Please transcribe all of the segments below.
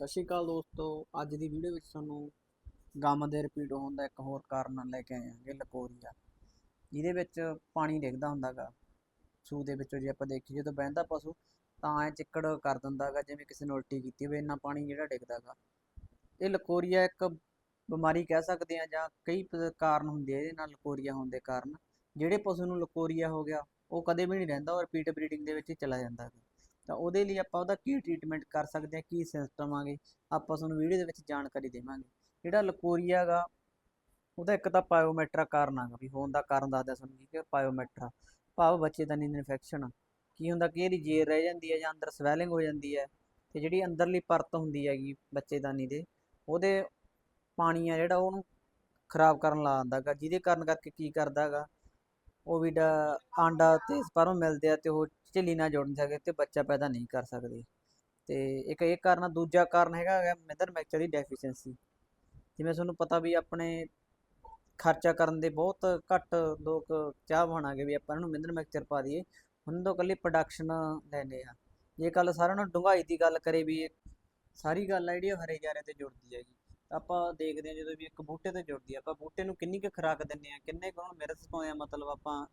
ਸਤਿ ਸ਼੍ਰੀ ਅਕਾਲ ਦੋਸਤੋ। ਅੱਜ ਦੀ ਵੀਡੀਓ ਵਿੱਚ ਤੁਹਾਨੂੰ ਗਮ ਦੇ ਰਿਪੀਟ ਹੋਣ ਦਾ ਇੱਕ ਹੋਰ ਕਾਰਨ ਲੈ ਕੇ ਆਏ ਹਾਂਗੇ, ਲਕੋਰੀਆ। ਜਿਹਦੇ ਵਿੱਚ ਪਾਣੀ ਡਿੱਗਦਾ ਹੁੰਦਾਗਾ। ਸੂ ਦੇ ਵਿੱਚੋਂ ਜੇ ਆਪਾਂ ਦੇਖੀਏ, ਜਦੋਂ ਬਹਿੰਦਾ ਪਸ਼ੂ, ਤਾਂ ਐ ਚਿੱਕੜ ਕਰ ਦਿੰਦਾਗਾ, ਜਿਵੇਂ ਕਿਸੇ ਨੇ ਉਲਟੀ ਕੀਤੀ ਹੋਵੇ, ਇੰਨਾ ਪਾਣੀ ਜਿਹੜਾ ਡਿੱਗਦਾਗਾ। ਇਹ ਲਕੋਰੀਆ ਇੱਕ ਬਿਮਾਰੀ ਕਹਿ ਸਕਦੇ ਆ ਜਾਂ ਕਈ ਪ- ਕਾਰਨ ਹੁੰਦੇ ਆ, ਇਹਦੇ ਨਾਲ ਲਕੋਰੀਆ ਹੋਣ ਦੇ ਕਾਰਨ। ਜਿਹੜੇ ਪਸ਼ੂ ਨੂੰ ਲਕੋਰੀਆ ਹੋ ਗਿਆ, ਉਹ ਕਦੇ ਵੀ ਨਹੀਂ ਰਹਿੰਦਾ ਔਰ ਰਿਪੀਟ ਬਰੀਡਿੰਗ ਦੇ ਵਿੱਚ ਹੀ ਚਲਾ ਜਾਂਦਾ ਗਾ। ਤਾਂ ਉਹਦੇ ਲਈ ਆਪਾਂ ਉਹਦਾ ਕੀ ਟ੍ਰੀਟਮੈਂਟ ਕਰ ਸਕਦੇ ਹਾਂ, ਕੀ ਸਿਸਟਮ ਆਗੇ ਆਪਾਂ ਤੁਹਾਨੂੰ ਵੀਡੀਓ ਦੇ ਵਿੱਚ ਜਾਣਕਾਰੀ ਦੇਵਾਂਗੇ। ਜਿਹੜਾ ਲਕੋਰੀਆ ਗਾ ਉਹਦਾ ਇੱਕ ਤਾਂ ਪਾਇਓਮੈਟਰਾ ਕਾਰਨ ਆਗਾ ਵੀ ਹੋਣ ਦਾ ਕਾਰਨ ਦੱਸਦਾ ਤੁਹਾਨੂੰ ਜੀ ਕਿ ਪਾਇਓਮੈਟਰਾ ਭਾਵ ਬੱਚੇ ਦਾ ਨੀਂਦ ਇਨਫੈਕਸ਼ਨ ਕੀ ਹੁੰਦਾ ਕਿ ਇਹਦੀ ਜੇਰ ਰਹਿ ਜਾਂਦੀ ਹੈ ਜਾਂ ਅੰਦਰ ਸਵੈਲਿੰਗ ਹੋ ਜਾਂਦੀ ਹੈ ਤੇ ਜਿਹੜੀ ਅੰਦਰਲੀ ਪਰਤ ਹੁੰਦੀ ਹੈਗੀ ਬੱਚੇਦਾਨੀ ਦੇ ਉਹਦੇ ਪਾਣੀ ਆ ਜਿਹੜਾ ਉਹਨੂੰ ਖਰਾਬ ਕਰਨ ਲਾ ਦਿੰਦਾ ਗਾ ਜਿਹਦੇ ਕਾਰਨ ਕਰਕੇ ਕੀ ਕਰਦਾ ਗਾ ਉਹ ਵੀ ਡਾ- ਆਂਡਾ ਤੇ ਸਪਰਮ ਮਿਲਦੇ ਆ ਤੇ ਉਹ ਝਿੱਲੀ ਨਾਲ ਜੁੜ ਨਹੀਂ ਸਕਦੇ ਤੇ ਬੱਚਾ ਪੈਦਾ ਨਹੀਂ ਕਰ ਸਕਦੇ। ਤੇ ਇੱਕ ਇਹ ਕਾਰਨ ਦੂਜਾ ਕਾਰਨ ਹੈਗਾ ਹੈਗਾ ਮਿਨਰਲ ਮੈਕਚਰ ਦੀ ਡੈਫੀਸ਼ੀਐਂਸੀ ਜਿਵੇਂ ਤੁਹਾਨੂੰ ਪਤਾ ਵੀ ਆਪਣੇ ਖਰਚਾ ਕਰਨ ਦੇ ਬਹੁਤ ਘੱਟ ਲੋਕ ਚਾਹ ਬਣਾਗੇ ਵੀ ਆਪਾਂ ਇਹਨੂੰ ਮਿਨਰਲ ਮਿਕਸਚਰ ਪਾ ਦਈਏ ਉਹਨਾਂ ਤੋਂ ਇਕੱਲੀ ਪ੍ਰੋਡਕਸ਼ਨ ਲੈਂਦੇ ਆ। ਜੇ ਕੱਲ ਸਾਰਿਆਂ ਨੂੰ ਡੂੰਘਾਈ ਦੀ ਗੱਲ ਕਰੇ ਵੀ ਸਾਰੀ ਗੱਲ ਆ ਜਿਹੜੀ ਉਹ ਹਰੇ ਜਾਰੇ ਤੇ ਜੁੜਦੀ ਹੈਗੀ। ਤਾਂ ਆਪਾਂ ਦੇਖਦੇ ਹਾਂ ਜਦੋਂ ਵੀ ਇੱਕ ਬੂਟੇ ਤੇ ਜੁੜਦੀ ਆ, ਆਪਾਂ ਬੂਟੇ ਨੂੰ ਕਿੰਨੀ ਕੁ ਖੁਰਾਕ ਦਿੰਦੇ ਆ, ਕਿੰਨੇ ਕੁ ਉਹਨੂੰ ਮਿਰਚ ਪਾਉਂਦੇ ਆ, ਮਤਲਬ ਆਪਾਂ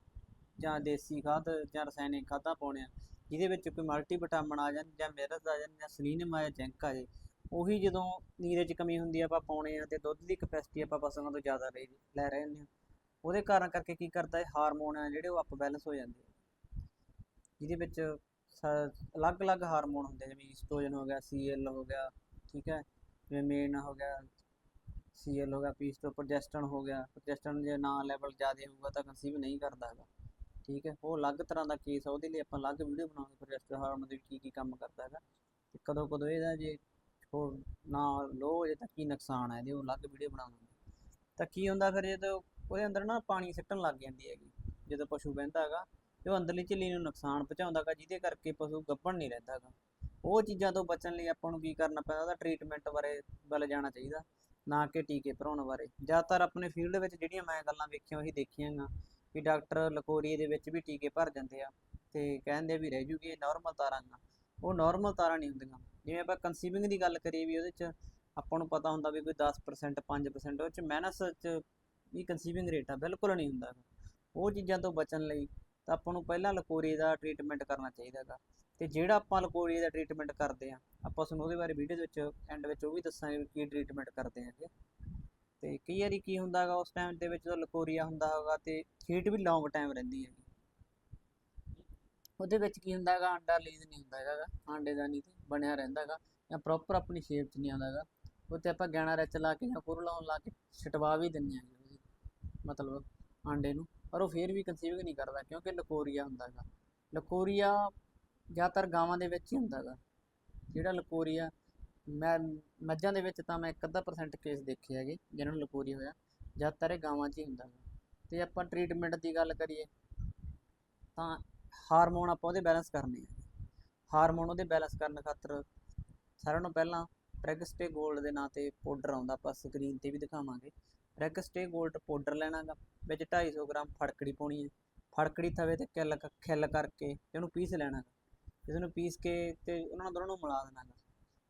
ਜਾਂ ਦੇਸੀ ਖਾਦ ਜਾਂ ਰਸਾਇਣਿਕ ਖਾਦਾਂ ਪਾਉਣੇ ਆ ਜਿਹਦੇ ਵਿੱਚ ਕੋਈ ਮਲਟੀ ਵਿਟਾਮਿਨ ਆ ਜਾਣ ਜਾਂ ਮਿਰਚ ਆ ਜਾਣ ਜਾਂ ਸਲੀਨਮ ਆ ਜਾਂ ਜ਼ਿੰਕ ਆ ਜੇ ਉਹੀ ਜਦੋਂ ਨੀਰੇ 'ਚ ਕਮੀ ਹੁੰਦੀ ਆ ਆਪਾਂ ਪਾਉਣੇ ਆ ਤੇ ਦੁੱਧ ਦੀ ਕਪੈਸਿਟੀ ਆਪਾਂ ਪਸ਼ੂਆਂ ਤੋਂ ਜ਼ਿਆਦਾ ਲੈ ਲੈ ਰਹੇ ਹੁੰਦੇ ਆ। ਉਹਦੇ ਕਾਰਨ ਕਰਕੇ ਕੀ ਕਰਦਾ ਹੈ ਹਾਰਮੋਨ ਆ ਜਿਹੜੇ ਉਹ ਅਪ ਬੈਲੈਂਸ ਹੋ ਜਾਂਦੇ ਆ। ਜਿਹਦੇ ਵਿੱਚ ਸ- ਅਲੱਗ-ਅਲੱਗ ਹਾਰਮੋਨ ਹੁੰਦੇ ਆ, ਜਿਵੇਂ ਈਸਟ੍ਰੋਜਨ ਹੋ ਗਿਆ ਸੀਐਲ ਹੋ ਗਿਆ ਠੀਕ ਹੈ ਜਿਵੇਂ ਮੇਨ ਹੋ ਗਿਆ ਸੀਐਲ ਹੋ ਗਿਆ ਪੀਸਟੋ ਪ੍ਰੋਜੈਸਟਨ ਹੋ ਗਿਆ ਪ੍ਰੋਜੈਸਟਨ ਜੇ ਨਾ ਲੈਵਲ ਜ਼ਿਆਦਾ ਹੋਊਗਾ ਤਾਂ ਕਨਸੀਵ ਨਹੀਂ ਕਰਦਾ ਹੈਗਾ। ਠੀਕ ਹੈ, ਉਹ ਅਲੱਗ ਤਰ੍ਹਾਂ ਦਾ ਕੇਸ ਆ, ਉਹਦੇ ਲਈ ਆਪਾਂ ਅਲੱਗ ਵੀਡੀਓ ਬਣਾਵਾਂਗੇ ਪ੍ਰੋਜੈਸਟਰ ਹਾਰਮੋਨ ਦੇ ਕੀ ਕੀ ਕੰਮ ਕਰਦਾ ਹੈਗਾ। ਤੇ ਕਦੋਂ ਕਦੋਂ ਇਹਦਾ ਜੇ ਹੋਰ ਨਾ ਲੋ ਹੋ ਜੇ ਤਾਂ ਕੀ ਨੁਕਸਾਨ ਹੈ ਇਹਦੇ, ਉਹ ਅਲੱਗ ਵੀਡੀਓ ਬਣਾਵਾਂਗੇ ਤਾਂ ਕੀ ਹੁੰਦਾ ਫਿਰ ਜਦੋਂ ਉਹਦੇ ਅੰਦਰ ਨਾ ਪਾਣੀ ਸਿੱਟਣ ਲੱਗ ਜਾਂਦੀ ਹੈਗੀ, ਜਦੋਂ ਪਸ਼ੂ ਬਹਿੰਦਾ ਹੈਗਾ, ਤੇ ਉਹ ਅੰਦਰਲੀ ਝਿੱਲੀ ਨੂੰ ਨੁਕਸਾਨ ਪਹੁੰਚਾਉਂਦਾ ਹੈਗਾ, ਜਿਹਦੇ ਕਰਕੇ ਪਸ਼ੂ ਗੱਭਣ ਨਹੀਂ ਰਹਿੰਦਾ ਹੈਗਾ। ਉਹ ਚੀਜ਼ਾਂ ਤੋਂ ਬਚਣ ਲਈ ਆਪਾਂ ਨੂੰ ਕੀ ਕਰਨਾ ਪੈਂਦਾ, ਉਹਦਾ ਟ੍ਰੀਟਮੈਂਟ ਬਾਰੇ ਵੱਲ ਜਾਣਾ ਚਾਹੀਦਾ, ਨਾ ਕਿ ਟੀਕੇ ਭਰਾਉਣ ਬਾਰੇ। ਜ਼ਿਆਦਾਤਰ ਆਪਣੇ ਫੀਲਡ ਵਿੱਚ ਜਿਹੜੀਆਂ ਮੈਂ ਗੱਲਾਂ ਵੇਖੀਆਂ, ਉਹੀ ਦੇਖੀਆਂ ਗਾ ਵੀ ਡਾਕਟਰ ਲਕੋਰੀਏ ਦੇ ਵਿੱਚ ਵੀ ਟੀਕੇ ਭਰ ਜਾਂਦੇ ਆ ਤੇ ਕਹਿੰਦੇ ਵੀ ਰਹਿ ਜੂਗੀ, ਇਹ ਨਾਰਮਲ ਤਾਰਾਂ ਗਾ ਉਹ ਨਾਰਮਲ ਤਾਰਾਂ ਨਹੀਂ ਹੁੰਦੀਆਂ। ਜਿਵੇਂ ਆਪਾਂ ਕਨਸੀਵਿੰਗ ਦੀ ਗੱਲ ਕਰੀਏ ਵੀ ਉਹਦੇ ਚ ਆਪਾਂ ਨੂੰ ਪਤਾ ਹੁੰਦਾ ਵੀ ਕੋਈ 10% 5% ਉਹ ਚ ਮਾਈਨਸ ਚ ਵੀ ਕਨਸੀਵਿੰਗ ਰੇਟ ਆ, ਬਿਲਕੁਲ ਨਹੀਂ ਹੁੰਦਾ ਉਹ ਚੀਜ਼ਾਂ ਤੋਂ ਬਚਣ ਲਈ ਤਾਂ ਆਪਾਂ ਨੂੰ ਪਹਿਲਾਂ ਲਕੋਰੀਏ ਦਾ ਟ੍ਰੀਟਮੈਂਟ ਕਰਨਾ ਚਾਹੀਦਾ ਗਾ ਤੇ ਜਿਹੜਾ ਆਪਾਂ ਲਕੋਰੀਏ ਦਾ ਟ੍ਰੀਟਮੈਂਟ ਕਰਦੇ ਆ, ਆਪਾਂ ਤੁਹਾਨੂੰ ਉਹਦੇ ਬਾਰੇ ਵੀਡੀਓ ਦੇ ਵਿੱਚ ਐਂਡ ਵਿੱਚ ਉਹ ਵੀ ਦੱਸਾਂਗੇ ਵੀ ਕੀ ਟ੍ਰੀਟਮੈਂਟ ਕਰਦੇ ਹੈਗੇ। ਤੇ ਕਈ ਵਾਰੀ ਕੀ ਹੁੰਦਾ ਹੈਗਾ, ਉਸ ਟਾਈਮ ਦੇ ਵਿੱਚ ਜਦੋਂ ਲਕੋਰੀਆ ਹੁੰਦਾ ਹੈਗਾ ਤੇ ਹੀਟ ਵੀ ਲੌਂਗ ਟਾਈਮ ਰਹਿੰਦੀ ਹੈਗੀ। ਉਹਦੇ ਵਿੱਚ ਕੀ ਹੁੰਦਾ ਹੈਗਾ ਅੰਡਾ ਲੀਜ਼ ਨਹੀਂ ਹੁੰਦਾ ਹੈਗਾ ਆਂਡੇ ਦਾ ਨਹੀਂ ਬਣਿਆ ਰਹਿੰਦਾ ਹੈਗਾ ਜਾਂ ਪ੍ਰੋਪਰ ਆਪਣੀ ਸ਼ੇਪ 'ਚ ਨਹੀਂ ਆਉਂਦਾ ਹੈਗਾ। ਉੱਤੇ ਆਪਾਂ ਗੈਣਾ ਰੈਚ ਲਾ ਕੇ ਜਾਂ ਕੁਰ ਲਾਉਣ ਲਾ ਕੇ ਛਟਵਾ ਵੀ ਦਿੰਦੇ ਹਾਂ ਉਹਦੀ, ਮਤਲਬ ਆਂਡੇ ਨੂੰ। ਪਰ ਉਹ ਫੇਰ ਵੀ ਕਨਸੀਵ ਨਹੀਂ ਕਰਦਾ ਕਿਉਂਕਿ ਲਕੋਰੀਆ ਹੁੰਦਾ ਹੈਗਾ। ਲਕੋਰੀਆ ਜ਼ਿਆਦਾਤਰ ਗਾਵਾਂ ਦੇ ਵਿੱਚ ਹੀ ਹੁੰਦਾ ਹੈਗਾ। ਜਿਹੜਾ ਲਕੋਰੀਆ ਮੈਂ ਮੱਝਾਂ ਦੇ ਵਿੱਚ ਤਾਂ ਮੈਂ ਇੱਕ ਅੱਧਾ ਪਰਸੈਂਟ ਕੇਸ ਦੇਖੇ ਹੈਗੇ, ਜਿਹਨਾਂ ਨੂੰ ਲਕੋਰੀਆ ਹੋਇਆ। ਜ਼ਿਆਦਾਤਰ ਇਹ ਗਾਵਾਂ 'ਚ ਹੀ ਹੁੰਦਾ ਹੈਗਾ ਤੇ ਆਪਾਂ ਟ੍ਰੀਟਮੈਂਟ ਦੀ ਗੱਲ ਕਰੀਏ, ਤਾਂ ਹਾਰਮੋਨ ਆਪਾਂ ਉਹਦੇ ਬੈਲੈਂਸ ਕਰਨੇ ਆ। ਹਾਰਮੋਨ ਉਹਦੇ ਬੈਲੈਂਸ ਕਰਨ ਖਾਤਰ ਸਾਰਿਆਂ ਨੂੰ ਪਹਿਲਾਂ ਪ੍ਰੈਗਸਟੇ 골ਡ ਦੇ ਨਾਂ ਤੇ ਪਾਊਡਰ ਆਉਂਦਾ, ਆਪਾਂ ਸਕਰੀਨ ਤੇ ਵੀ ਦਿਖਾਵਾਂਗੇ। ਪ੍ਰੈਗਸਟੇ 골ਡ ਪਾਊਡਰ ਲੈਣਾ ਗਾ ਵਿੱਚ 250 ਗ੍ਰਾਮ ਫੜਕੜੀ ਪਾਉਣੀ ਹੈ। ਫੜਕੜੀ ਤਵੇ ਤੇ ਕਿੱਲ ਕ- ਖਿੱਲ ਕਰਕੇ ਤੇ ਉਹਨੂੰ ਪੀਸ ਲੈਣਾ ਗਾ ਤੇ ਉਹਨੂੰ ਪੀਸ ਕੇ ਤੇ ਉਹਨਾਂ ਨੂੰ ਦੋਨਾਂ ਨੂੰ ਮਿਲਾ ਦੇਣਾ ਗਾ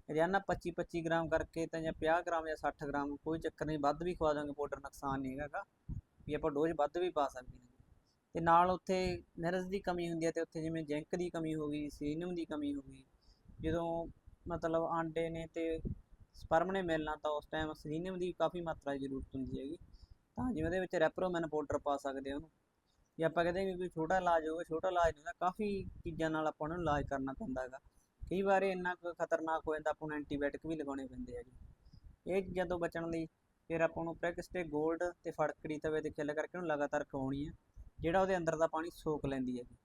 ਰੋਜ਼ਾਨਾ 25 25 ਗ੍ਰਾਮ ਕਰਕੇ ਤਾਂ ਜਾਂ 50 ਗ੍ਰਾਮ ਜਾਂ 60 ਗ੍ਰਾਮ, ਕੋਈ ਚੱਕਰ ਨਹੀਂ, ਵੱਧ ਵੀ ਖਵਾ ਦਾਂਗੇ ਪਾਊਡਰ ਨੁਕਸਾਨ ਨਹੀਂ ਹੈਗਾ ਵੀ ਆਪਾਂ ਡੋਜ਼ ਵੱਧ ਵੀ ਪਾ ਸਕਦੇ ਹਾਂ। ਤੇ ਨਾਲ ਉੱਥੇ ਮਿਨਰਲਸ ਦੀ ਕਮੀ ਹੁੰਦੀ ਹੈ ਤੇ ਉੱਥੇ ਜਿਵੇਂ ਜ਼ਿੰਕ ਦੀ ਕਮੀ ਹੋ ਗਈ, ਸੀਨੀਅਮ ਦੀ ਕਮੀ ਹੋ ਗਈ, ਜਦੋਂ ਮਤਲਬ ਆਂਡੇ ਨੇ ਤੇ ਸਪਰਮ ਨੇ ਮਿਲਣਾ ਤਾਂ ਉਸ ਟਾਈਮ ਸੀਨੀਅਮ ਦੀ ਕਾਫੀ ਮਾਤਰਾ ਦੀ ਜ਼ਰੂਰਤ ਹੁੰਦੀ ਹੈਗੀ। ਤਾਂ ਜਿਵੇਂ ਉਹਦੇ ਵਿੱਚ ਰੈਪਰੋਮੈਨ ਪਾਊਡਰ ਪਾ ਸਕਦੇ ਉਹਨੂੰ। ਜੇ ਆਪਾਂ ਕਹਿੰਦੇ ਵੀ ਕੋਈ ਛੋਟਾ ਇਲਾਜ ਹੋਵੇ, ਛੋਟਾ ਇਲਾਜ ਨਹੀਂ ਹੁੰਦਾ, ਕਾਫੀ ਚੀਜ਼ਾਂ ਨਾਲ ਆਪਾਂ ਨੂੰ ਇਲਾਜ ਕਰਨਾ ਪੈਂਦਾ ਹੈਗਾ। ਕਈ ਵਾਰ ਇਹ ਇੰਨਾ ਕੁ ਖਤਰਨਾਕ ਹੋ ਜਾਂਦਾ, ਆਪਾਂ ਨੂੰ ਐਂਟੀਬਾਇਓਟਿਕ ਵੀ ਲਗਾਉਣੇ ਪੈਂਦੇ ਆ ਜੀ। ਇਹ ਜਦੋਂ ਬਚਣ ਲਈ ਫਿਰ ਆਪਾਂ ਨੂੰ ਪ੍ਰੈਕਸ 'ਤੇ 골ਡ ਤੇ ਫੜਕੜੀ ਤਵੇ ਤੇ ਖਿੱਲ ਕਰਕੇ ਉਹਨੂੰ ਲਗਾਤਾਰ ਖਵਾਉਣੀ ਹੈ ਜਿਹੜਾ ਉਹਦੇ ਅੰਦਰ ਦਾ ਪਾਣੀ ਸੋਖ ਲੈਂਦੀ ਹੈ ਜੀ।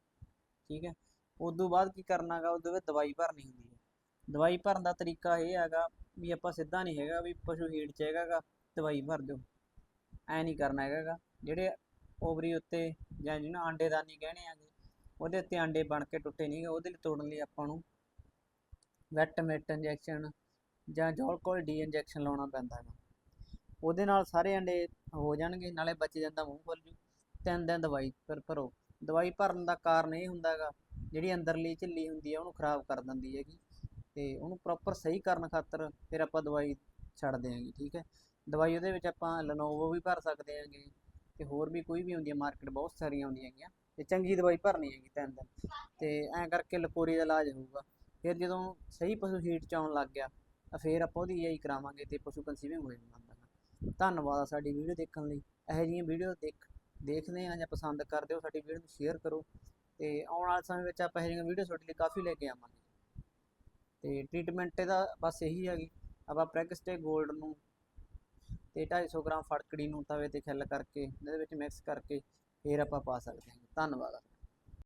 ਠੀਕ ਹੈ ਉਸ ਤੋਂ ਬਾਅਦ ਕੀ ਕਰਨਾ ਹੈਗਾ ਉਹਦੇ ਵਿੱਚ ਦਵਾਈ ਭਰਨੀ ਹੁੰਦੀ ਹੈ ਦਵਾਈ ਭਰਨ ਦਾ ਤਰੀਕਾ ਇਹ ਹੈਗਾ ਵੀ ਆਪਾਂ ਸਿੱਧਾ ਨਹੀਂ ਹੈਗਾ ਵੀ ਪਸ਼ੂ ਹੀਟ ਚ ਹੈਗਾ ਗਾ, ਦਵਾਈ ਭਰ ਦਿਓ। ਐ ਨਹੀਂ ਕਰਨਾ ਹੈਗਾ ਗਾ। ਜਿਹੜੇ ਓਵਰੀ ਉੱਤੇ ਜਾਂ ਜਿਹਨੂੰ ਆਂਡੇਦਾਨੀ ਕਹਿੰਦੇ ਆਗੇ ਉਹਦੇ ਉੱਤੇ ਆਂਡੇ ਬਣ ਕੇ ਟੁੱਟੇ ਨਹੀਂ ਗੇ, ਉਹਦੇ ਲਈ ਤੋੜਨ ਲਈ ਆਪਾਂ ਨੂੰ ਵੈਟ ਮਿਟ ਇੰਜੈਕਸ਼ਨ ਜਾਂ ਜੋਲਕੋਲ ਡੀ ਇੰਜੈਕਸ਼ਨ ਲਾਉਣਾ ਪੈਂਦਾ ਹੈਗਾ ਉਹਦੇ ਨਾਲ ਸਾਰੇ ਅੰਡੇ ਹੋ ਜਾਣਗੇ, ਨਾਲੇ ਬਚ ਜਾਂਦਾ ਮੂੰਹ ਖੁੱਲ ਜੂ ਤਿੰਨ ਦਿਨ ਦਵਾਈ ਫਿਰ ਭਰੋ। ਦਵਾਈ ਭਰਨ ਦਾ ਕਾਰਨ ਇਹ ਹੁੰਦਾ ਹੈਗਾ ਜਿਹੜੀ ਅੰਦਰਲੀ ਝਿੱਲੀ ਹੁੰਦੀ ਹੈ ਉਹਨੂੰ ਖਰਾਬ ਕਰ ਦਿੰਦੀ ਹੈਗੀ। ਤੇ ਉਹਨੂੰ ਪ੍ਰੋਪਰ ਸਹੀ ਕਰਨ ਖਾਤਰ ਫਿਰ ਆਪਾਂ ਦਵਾਈ ਛੱਡ ਦਿਆਂਗੇ, ਠੀਕ ਹੈ? ਦਵਾਈ ਉਹਦੇ ਵਿੱਚ ਆਪਾਂ ਲੈਨੋਵੋ ਵੀ ਭਰ ਸਕਦੇ ਹਾਂਗੇ। ਤੇ ਹੋਰ ਵੀ ਕੋਈ ਵੀ ਹੁੰਦੀ ਹੈ ਮਾਰਕੀਟ ਬਹੁਤ ਸਾਰੀਆਂ ਆਉਂਦੀਆਂ ਹੈਗੀਆਂ। ਤੇ ਚੰਗੀ ਦਵਾਈ ਭਰਨੀ ਹੈਗੀ ਤਿੰਨ ਦਿਨ। ਤੇ ਐਂ ਕਰਕੇ ਲਕੋਰੀ ਦਾ ਇਲਾਜ ਹੋਊਗਾ। ਫਿਰ ਜਦੋਂ ਸਹੀ ਪਸ਼ੂ ਹੀਟ ਚ ਆਉਣ ਲੱਗ ਗਿਆ, ਤਾਂ ਫਿਰ ਆਪਾਂ ਉਹਦੀ ਏਆਈ ਕਰਾਵਾਂਗੇ ਤੇ ਪਸ਼ੂ ਕੰਸੀਵਿੰਗ ਹੋ ਜਾਂਦਾ ਗਾ। ਧੰਨਵਾਦ ਆ ਸਾਡੀ ਵੀਡੀਓ ਦੇਖਣ ਲਈ। ਇਹੋ ਜਿਹੀਆਂ ਵੀਡੀਓ ਦੇਖ, ਦੇਖਦੇ ਆ ਜਾਂ ਪਸੰਦ ਕਰਦੇ ਹੋ ਸਾਡੀ ਵੀਡੀਓ ਨੂੰ ਸ਼ੇਅਰ ਕਰੋ ਤੇ ਆਉਣ ਵਾਲੇ ਸਮੇਂ ਵਿੱਚ ਆਪਾਂ ਇਹੋ ਜਿਹੀਆਂ ਵੀਡੀਓ ਤੁਹਾਡੇ ਲਈ ਕਾਫੀ ਲੈ ਕੇ ਆਵਾਂਗੇ। ਤੇ ਟ੍ਰੀਟਮੈਂਟ ਇਹਦਾ ਬਸ ਇਹੀ ਹੈਗੀ ਆਪਾਂ ਪ੍ਰੈਗਸਟੇ 골ਡ ਨੂੰ ਤੇ 250 ਗ੍ਰਾਮ ਫੜਕੜੀ ਨੂੰ ਤਵੇ ਤੇ ਖਿੱਲ ਕਰਕੇ, ਇਹਦੇ ਵਿੱਚ ਮਿਕਸ ਕਰਕੇ ਫਿਰ ਆਪਾਂ ਪਾ ਸਕਦੇ ਹਾਂ। ਧੰਨਵਾਦ